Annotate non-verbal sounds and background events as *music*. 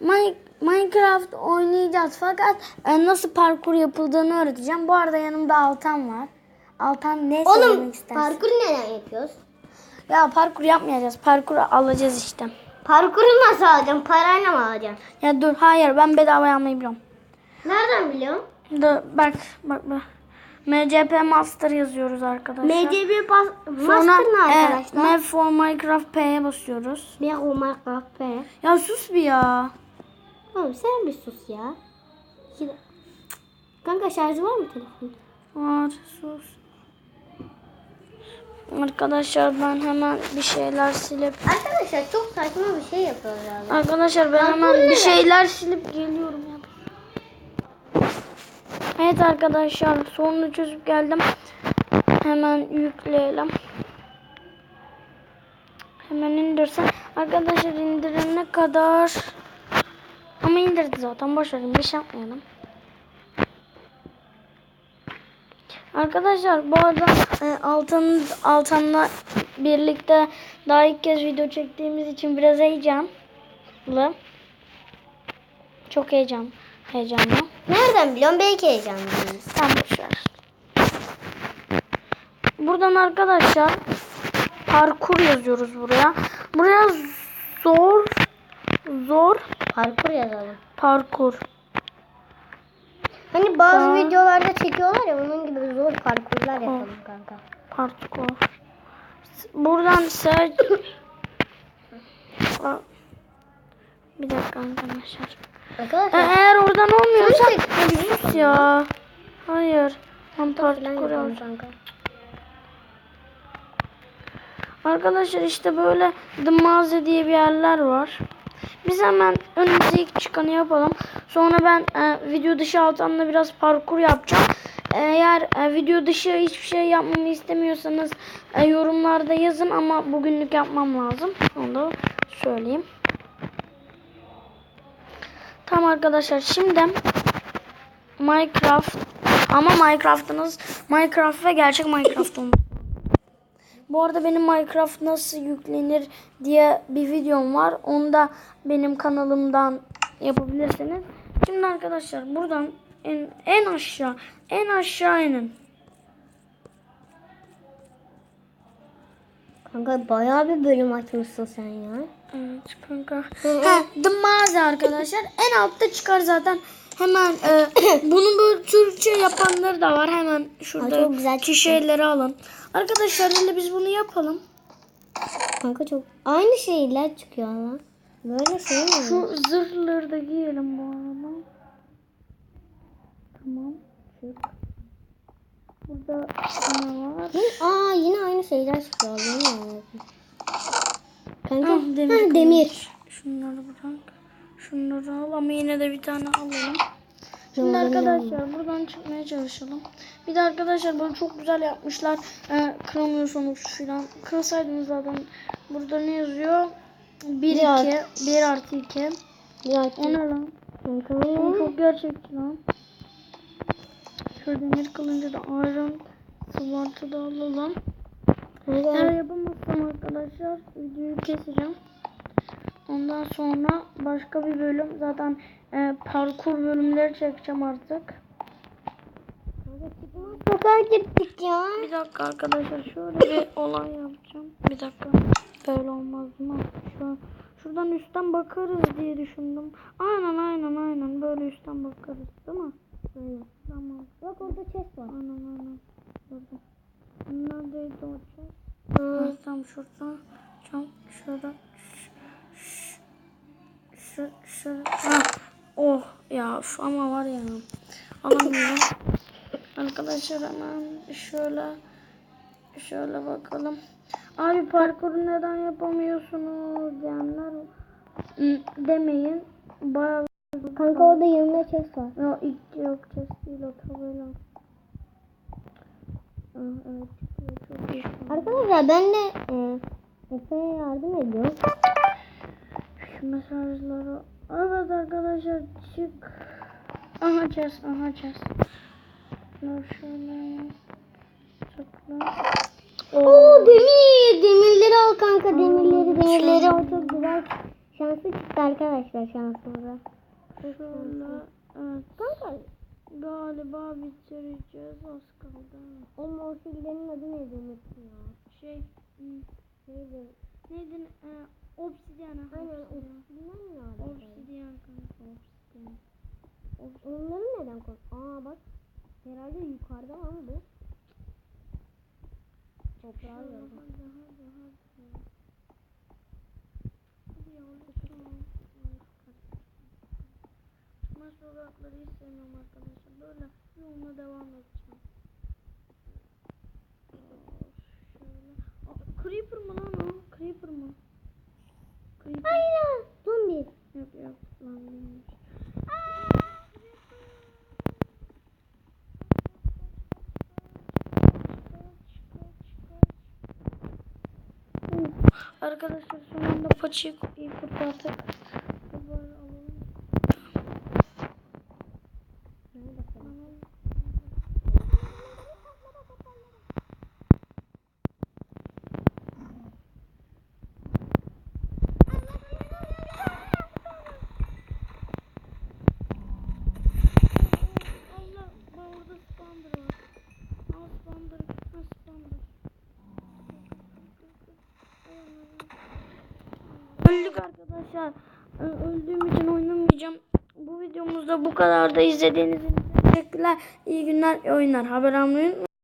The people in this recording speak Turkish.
Mi- Minecraft oynayacağız fakat e, nasıl parkur yapıldığını öğreteceğim. Bu arada yanımda Altan var. Altan ne söylemek Oğlum istersin? parkur neden yapıyoruz? ya parkur yapmayacağız. Parkuru alacağız işte. Parkuru nasıl alacaksın? Parayla mı alacaksın? Ya dur hayır ben bedava yapmayı biliyorum. Nereden biliyorsun? Dur bak bak bak. MCP Master yazıyoruz arkadaşlar. MCB pas Sonra Master ne e, arkadaşlar? Map for Minecraft P'ye basıyoruz. Bir o Minecraft be. Ya sus bir ya. Oğlum sen bir sus ya. Kanka şarjı var mı telefonun? Var sus. Arkadaşlar ben hemen bir şeyler silip Arkadaşlar çok saçma bir şey yapıyoruz abi. Arkadaşlar ben hemen bir şeyler silip geliyorum ya. Evet arkadaşlar sorunu çözüp geldim. Hemen yükleyelim. Hemen indirsin. Arkadaşlar indirene kadar ama indirdi zaten boş verin bir şey yapmayalım. Arkadaşlar bu arada e, Altan Altan'la birlikte daha ilk kez video çektiğimiz için biraz heyecanlı. Çok heyecan heyecanlı. Nereden biliyorsun? Belki heyecanlıyız. Tamam boşver. Buradan arkadaşlar parkur yazıyoruz buraya. Buraya zor zor Parkur yazalım. parkur. Hani bazı Aa. videolarda çekiyorlar ya onun gibi zor parkurlar yapalım kanka. Parkur. Buradan search *laughs* bir dakika arkadaşlar. E, Arkadaşlar Eğer oradan olmuyorsa sus ya. Hayır. Ben parkur. Arkadaşlar işte böyle The Mağaza diye bir yerler var. Biz hemen önümüze ilk çıkanı yapalım. Sonra ben e, video dışı altanla biraz parkur yapacağım. Eğer e, video dışı hiçbir şey yapmamı istemiyorsanız e, yorumlarda yazın ama bugünlük yapmam lazım. Onu da söyleyeyim. Tamam arkadaşlar şimdi Minecraft ama Minecraft'ınız Minecraft ve gerçek Minecraft olmalı. Bu arada benim Minecraft nasıl yüklenir diye bir videom var. Onu da benim kanalımdan yapabilirsiniz. Şimdi arkadaşlar buradan en, en aşağı en aşağı inin. Kanka bayağı bir bölüm açmışsın sen ya. Evet kanka. Ha, The Mağaza arkadaşlar. En altta çıkar zaten. Hemen e, *coughs* bunun böyle Türkçe yapanları da var. Hemen şurada Ay, çok güzel ki şeyleri alın. Arkadaşlar şimdi biz bunu yapalım. Kanka çok aynı şeyler çıkıyor lan. Böyle şey mi? Şu zırhları da giyelim bu arada. Tamam. Çık. Burada ne var? Hı, Aa yine aynı şeyler çıkıyor. Mi? Kanka Ah, demir ha, demir. De bir tane alalım. Şimdi arkadaşlar buradan çıkmaya çalışalım. Bir de arkadaşlar böyle çok güzel yapmışlar. Ee, kıramıyorsunuz filan. Kırsaydınız zaten. Burada ne yazıyor? 1 Bir 2 artı. 1 artı 2. Ya O ne lan? Bu çok gerçekçi lan. Şöyle demir kılınca da iron sıvartı da alalım. Eğer yapamazsam arkadaşlar videoyu keseceğim. Ondan sonra başka bir bölüm zaten e, parkur bölümleri çekeceğim artık. Sokağa gittik ya. Bir dakika arkadaşlar şöyle bir olay yapacağım. Bir dakika. Böyle olmaz mı? Şu, şuradan üstten bakarız diye düşündüm. Aynen aynen aynen böyle üstten bakarız değil mi? Böyle. Tamam. Bak orada chest var. Aynen aynen. Burada. Neredeydi o? Aa, Evet, tam şurada. Tam şurada. Şu, şu, Ah, oh ya üf, ama var ya. Alamıyorum. Arkadaşlar hemen şöyle şöyle bakalım. Abi parkuru neden yapamıyorsunuz diyenler demeyin. Bayağı kanka orada yanında chest var. Yok ilk yok chest değil o tabela. Evet çıkıyor, çok iyi. Arkadaşlar ben de e, Efe'ye yardım ediyorum. Şu mesajları. Evet arkadaşlar çık. Aha chest, aha chest. Dur şöyle. Tıkla. Oo demir. Demirleri al kanka demirleri demirleri. O çok güzel Şanslı çıktı arkadaşlar şansımıza. Şöyle evet. Kanka Galiba bitireceğiz az kaldı. o morfillerin adı neydi unuttum ya. Şey Neydi? neydi? E, obsidyen. ha, Aynen obsidyen. obsidian ne alaka? Obsidyen kanka obsidyen. Onları neden koy? Aa bak. Herhalde yukarıda ama bu. Toprağı Hadi gördüm. hadi hadi hadi. Hadi ya lütfen. Çıkmaz sokakları hiç sevmiyorum arkadaşlar. Böyle yoluna devam edeceğim. Şöyle. Aa, Creeper mı lan o? Creeper mı? Aynen. Zombi. Yok yok. Arkadaşlar son anda paçayı kurtardık. Böyle alalım. Nerede falan? Alalım. Allah bak orada spawner var. Al spawner. Ha spawner. Öldük arkadaşlar. Öldüğüm için oynamayacağım. Bu videomuzda bu kadar da izlediğiniz için teşekkürler. İyi günler, iyi oyunlar. Haber almayı.